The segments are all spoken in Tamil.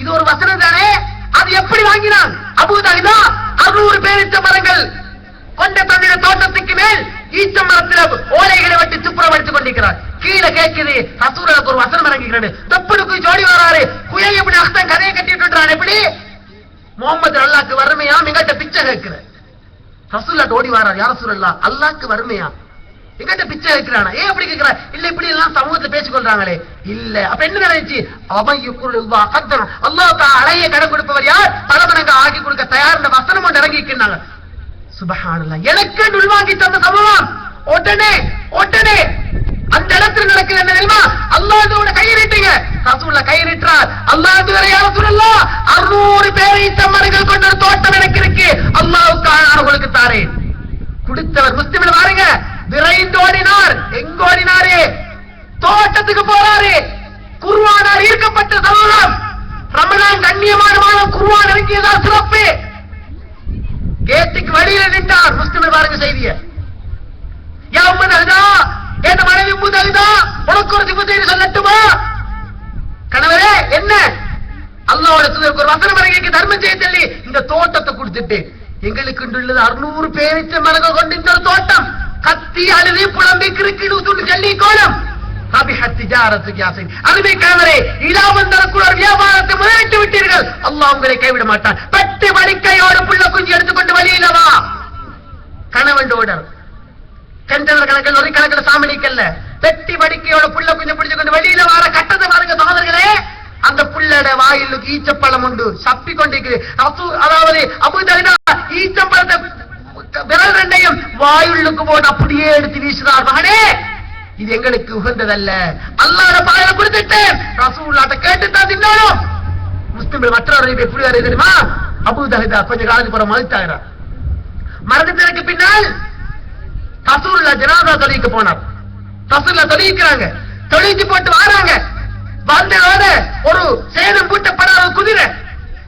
இது ஒரு வசனம் தானே? அது எப்படி வாங்கினான்? அபூதலிதா அறுநூறு பேரிச்ச மரங்கள். கொண்ட தன்னுடைய தோட்டத்துக்கு மேல் ஈச்ச மரத்தில் ஓலைகளை வச்சு துப்புரம் அடித்துக் கொண்டிருக்கிறார். கீழே கேட்குது ரசூலுக்கு ஒரு வசனம் இறங்குகிறது. தப்புனுக்கு ஜோடி வராரு. குயல் எப்படி அர்த்தம் கதையை கட்டிட்டு எப்படி? முகமது அல்லாக்கு வறுமையா? எங்கள்கிட்ட பிச்சை கேட்கிற. ரசூல்லாட்ட ஓடி வரார் யார சொல்லலா அல்லாக்கு வறுமையா? எங்கிட்ட பிச்சை கேட்கிறானா ஏன் அப்படி கேட்கிற இல்ல இப்படி எல்லாம் சமூகத்தை பேசிக் கொள்றாங்களே. இல்ல. அப்ப என்ன நினைச்சு? அவன் அல்லாஹ் அழைய கடன் கொடுப்பவர் யார்? பல மடங்கு ஆக்கி கொடுக்க தயார் இந்த கொண்டு ஒன்று இறங்கிக்கினாங்க சுபஹானல்லாஹ். எனக்கு உள்வாங்கி தந்த சமூகம் உடனே உடனே அந்த இடத்துல நடக்குது என்ன தெரியுமா? அல்லாஹ்வோட கையிலிட்டீங்க ரசூலுல்லாஹ் கையிலிட்டார் அல்லாஹ் வேற யார சொல்லலாம் 600 பேரை தம்மர்கள் கொண்ட தோட்டம் எனக்கு இருக்கு. நின்றார் பாருங்க செய்திய. யா உம்மன் அழுதா? என் மனைவி உம்மன் அழுதா? உனக்கு ஒரு திப்பு செய்தி சொல்லட்டுமா? கணவரே என்ன? அல்லாவோட தூதருக்கு ஒரு வசனம் இறங்கி தர்மம் செய்ய சொல்லி இந்த தோட்டத்தை கொடுத்துட்டு எங்களுக்கு உள்ளது அறுநூறு பேரிச்ச மரங்கள் கொண்டு இந்த தோட்டம். கத்தி அழுதி புலம்பி கிறுக்கிடு துண்டு கோலம். வியாபாரத்தை முயற்சி விட்டீர்கள். அல்லாஹ் உங்களை கைவிட மாட்டான். பத்து மணிக்கையோடு புள்ள குஞ்சு எடுத்துக்கொண்டு வழியிலவா கணவன் ஓடர் சென்றவர் கணக்கில் ஒரு கணக்கில் சாமணிக்கல்ல வெட்டி வடிக்கையோட புள்ள குஞ்சு பிடிச்சு கொண்டு வெளியில வர கட்டத்தை பாருங்க சகோதரர்களே. அந்த புள்ளட வாயிலுக்கு ஈச்சப்பழம் உண்டு. சப்பி கொண்டிருக்கு அதாவது அபுதலிதா ஈச்சப்பழத்தை விரல் ரெண்டையும் வாயுள்ளுக்கு போட்டு அப்படியே எடுத்து வீசுறார் மகனே. இது எங்களுக்கு உகந்ததல்ல. அல்லாத பாதையில கொடுத்துட்டேன். ரசூல்லாட்ட கேட்டு தான் தின்னாலும். முஸ்லிம்கள் மற்றவர்கள் எப்படி வருது தெரியுமா? அபுதலிதா கொஞ்ச காலத்துக்கு பிறகு மறுத்தாகிறார் மரணத்திற்கு பின்னால் கசூர்ல ஜனாதா தொழிலுக்கு போனார். கசூர்ல தொழிக்கிறாங்க தொழிச்சு போட்டு வராங்க. வந்ததோட ஒரு சேதம் பூட்டப்படாத குதிரை.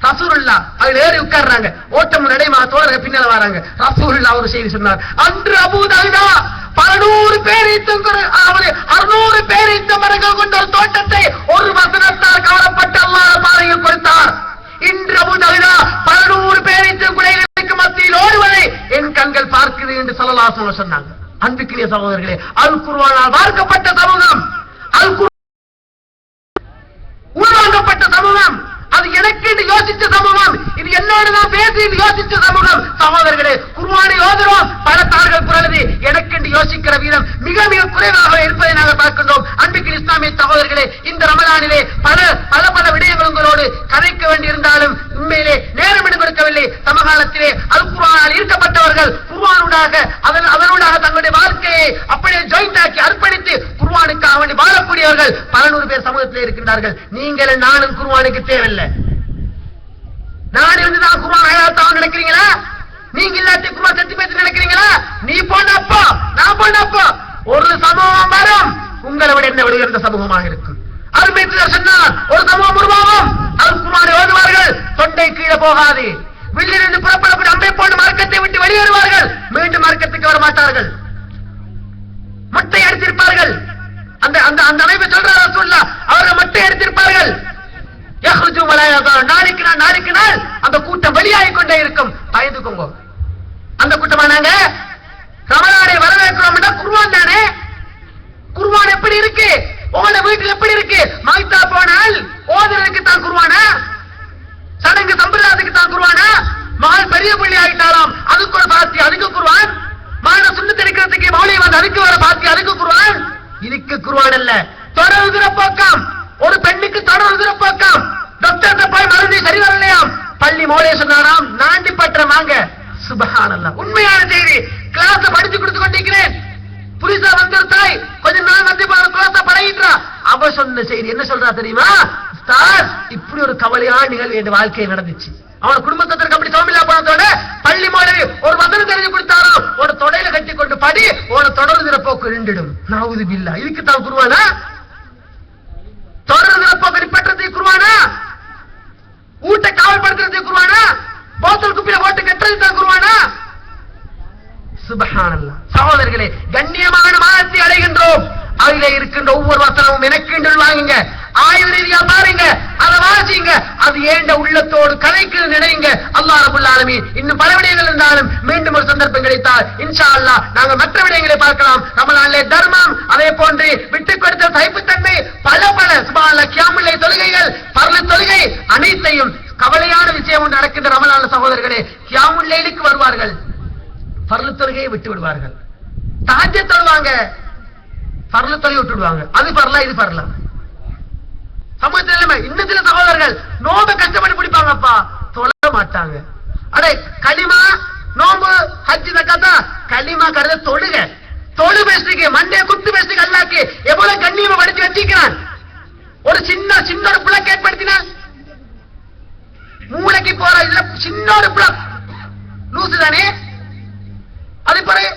ரசூருல்லா அதுல ஏறி உட்கார்றாங்க. ஓட்டம் நடைமா தோழர்கள் பின்னால வராங்க. ரசூருல்லா ஒரு செய்தி சொன்னார். அன்று அபூதாவிதா பலநூறு பேர் அறுநூறு பேர் இந்த மரங்கள் கொண்ட ஒரு தோட்டத்தை ஒரு வசனத்தால் காலப்பட்ட அல்லாத பாறையில் கொடுத்தார். பார்க்குது என்று சொல்லலாம் சொன்னாங்க. அன்புக்குரிய சகோதரர்களே அல் குர்வானால் பார்க்கப்பட்ட சமூகம். அல் உள்வாங்கப்பட்ட சமூகம். அது எனக்கு என்று யோசிச்ச சமூகம். இது என்னோடு நான் பேசி யோசிச்ச சமூகம். சகோதரர்களே குர்வானை ஓதுறோம். பல தாள்கள் குரலுது எனக்கு என்று யோசிக்கிற வீதம் மிக மிக குறைவாக இருப்பதை நாங்கள் பார்க்கின்றோம். அன்புக்கு இஸ்லாமிய சகோதரர்களே இந்த ரமலானிலே பல பல பல விடயங்கள் உங்களோடு கதைக்க வேண்டியிருந்தாலும் உண்மையிலே நேரம் விடு கொடுக்கவில்லை. சமகாலத்திலே அல் குர்ஆனால் ஈர்க்கப்பட்டவர்கள் குர்ஆனூடாக அதன் அதனூடாக தங்களுடைய வாழ்க்கையை அப்படியே ஜாயிண்ட் ஆக்கி அர்ப்பணித்து குர்ஆனுக்காக வேண்டி வாழக்கூடியவர்கள் பல நூறு பேர் சமூகத்தில் இருக்கின்றார்கள். நீங்கள் நானும் குர்ஆனுக்கு தேவையில்லை. நான் இருந்து தான் குர்ஆன் அழகாத்தான் நினைக்கிறீங்களா? நீங்க இல்லாட்டி குர்ஆன் செத்து பேசி நினைக்கிறீங்களா? நீ போனப்போ நான் போனப்போ ஒரு சமூகம் வரும். உங்களை விட என்ன விட உயர்ந்த சமூகமாக இருக்கும். அருமை சொன்னால் ஒரு சமூகம் உருவாகும். அது குர்ஆனை ஓதுவார்கள். தொண்டை கீழே போகாது. வில்லிலிருந்து புறப்படக்கூடிய அம்பை போன்ற மார்க்கத்தை விட்டு வர மாட்டார்கள். மட்டை அடித்திருப்பார்கள். அந்த அந்த அந்த அமைப்பு சொல்றாரு சொல்ல அவர்கள் மட்டை அடித்திருப்பார்கள். யஹ்ருஜு வலாயதா நாளைக்கு நாள் நாளைக்கு நாள் அந்த கூட்டம் வெளியாகிக் கொண்டே இருக்கும். பயந்துக்கோங்க. அந்த கூட்டமா நாங்க ரமலானை வரவேற்கிறோம் குருவான் தானே? குருவான் எப்படி இருக்கு? உங்களோட வீட்டில் எப்படி இருக்கு? மாய்த்தா போனால் ஓதுறதுக்கு தான் குருவானா சடங்கு சம்பிரதாயத்துக்கு தான் குருவானா மகள் பெரிய புள்ளி ஆயிட்டாராம் அதுக்கு ஒரு பாத்தி அதுக்கு குருவான் மான சுண்ணு தெரிக்கிறதுக்கு மௌலி வந்து அதுக்கு அதுக்கு குருவான் இதுக்கு குருவான் அல்ல. தொடர்கிற பக்கம். ஒரு பெண்ணுக்கு தொடர் பக்கம். டாக்டர் போய் மருந்து சரி வரலையாம். பள்ளி மோலே சொன்னாராம் நாண்டி பற்ற வாங்க. சுபஹானல்லாஹ் உண்மையான செய்தி. கிளாஸ் படிச்சு கொடுத்து கொண்டிருக்கிறேன். புரிசா தாய். கொஞ்ச நாள் வந்து கிளாஸ் பழகிட்டா. அவ சொன்ன செய்தி என்ன சொல்றா தெரியுமா? இப்படி ஒரு கவலையான நிகழ்வு என் வாழ்க்கையில் நடந்துச்சு. அவன் குடும்பத்திற்கு அப்படி சோமில்லா போனதோட பள்ளி மாணவி ஒரு வசனம் தெரிஞ்சு கொடுத்தாராம் ஒரு தொடையில கட்டி கொண்டு படி ஒரு தொடர்கிற போக்கு நின்றுடும். நாவுது பில்லா. இதுக்கு தான் குருவானா? தொடர்கிற போக்கு நிப்பற்றதை குருவானா? ஊட்ட காவல்படுத்துறதுக்கு குருவானா? போத்தல் குப்பில போட்டு கட்டுறது தான் குருவானா? சுபஹானல்லா. சகோதரர்களே கண்ணியமான மாதத்தை அடைகின்றோம். அதிலே இருக்கின்ற ஒவ்வொரு வசனமும் எனக்கு வாங்குங்க ஆய்வு ரீதியா பாருங்க அதை வாசிங்க. அது ஏண்ட உள்ளத்தோடு கலைக்கு நினைங்க. அல்லாஹ் ரபுல் இன்னும் பல விடயங்கள் இருந்தாலும் மீண்டும் ஒரு சந்தர்ப்பம் கிடைத்தால் இன்ஷா அல்லாஹ் நாங்க மற்ற விடயங்களை பார்க்கலாம். ரமலான்லே தர்மம் அதே போன்று விட்டு கொடுத்த சைப்புத்தன்மை பல பல சுபால கியாமுல்லை தொழுகைகள் பரல தொழுகை அனைத்தையும் கவலையான விஷயம் ஒன்று நடக்கின்ற ரமலான சகோதரர்களே கியாமுல்லைலுக்கு வருவார்கள். பரல தொழுகையை விட்டு விடுவார்கள். தாஜ்ய தொழுவாங்க. பரல தொழுகை விட்டு விடுவாங்க. அது பரலாம் இது பரலாம் சமூக நிலைமை இன்னும் சில சகோதரர்கள் நோம்ப கஷ்டப்பட்டு பிடிப்பாங்கப்பா தொழ மாட்டாங்க. அடே களிமா நோம்பு ஹஜ் தக்காத்தா களிமா கருத தொழுக. தொழு பேசுறீங்க மண்டே குத்து பேசுறீங்க அல்லாக்கு எவ்வளவு கண்ணியமா படிச்சு வச்சிருக்கிறான் ஒரு சின்ன சின்ன ஒரு பிளக் ஏற்படுத்தினான் மூளைக்கு போற இதுல சின்ன ஒரு பிளக் லூசு தானே? அது பிறகு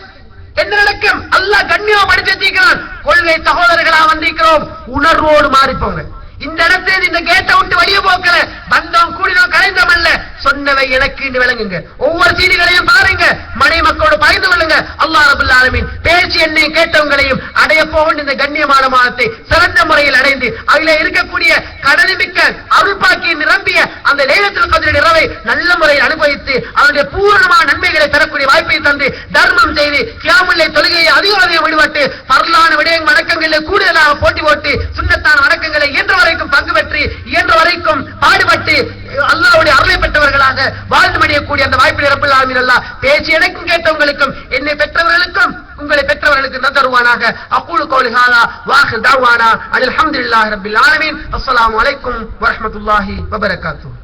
என்ன நடக்கும்? அல்ல கண்ணியமா படிச்சு வச்சிருக்கிறான். கொள்கை சகோதரர்களா வந்திருக்கிறோம். உணர்வோடு மாறிப்போங்க. இந்த இடத்தை இந்த கேட்டை விட்டு வெளியே போக்கல. வந்தோம் கூடினோம் கலைந்தோம் அல்ல சொன்னவை எனக்கு என்று விளங்குங்க. ஒவ்வொரு செய்திகளையும் பாருங்க. மனை மக்களோடு பகிர்ந்து கொள்ளுங்க. அல்லாஹ் ரபுல் ஆலமீன் பேச்சு என்னை கேட்டவங்களையும் அடைய போகின்ற இந்த கண்ணியமான மாதத்தை சிறந்த முறையில் அடைந்து அதில் இருக்கக்கூடிய கடலுமிக்க அருள்பாக்கி நிரம்பிய அந்த நேரத்தில் கதிர நிறவை நல்ல முறையில் அனுபவித்து அவருடைய பூர்ணமான நன்மைகளை பெறக்கூடிய வாய்ப்பை தந்து தர்மம் செய்து கியாமுல்லை தொழுகையை அதிக அதிகம் விடுபட்டு பரலான விடயங்கள் வணக்கங்களில் கூடுதலாக போட்டி போட்டு சுண்ணத்தான வணக்கங்களை இயன்றவரை வரைக்கும் பங்கு பெற்று இயன்ற வரைக்கும் பாடுபட்டு அல்லாவுடைய அருளை பெற்றவர்களாக வாழ்ந்து மடியக்கூடிய அந்த வாய்ப்பை ரப்பல் ஆலமீன் பேச்சு எனக்கும் கேட்டவங்களுக்கும் என்னை பெற்றவர்களுக்கும் உங்களை பெற்றவர்களுக்கு நதருவானாக அக்கூலு கௌலி ஹாதா வாஹிர் தாவானா அல்ஹம்துலில்லாஹி ரபில் ஆலமீன். அஸ்லாம் வலைக்கும் வரமத்துல்லாஹி வபரகாத்துஹு.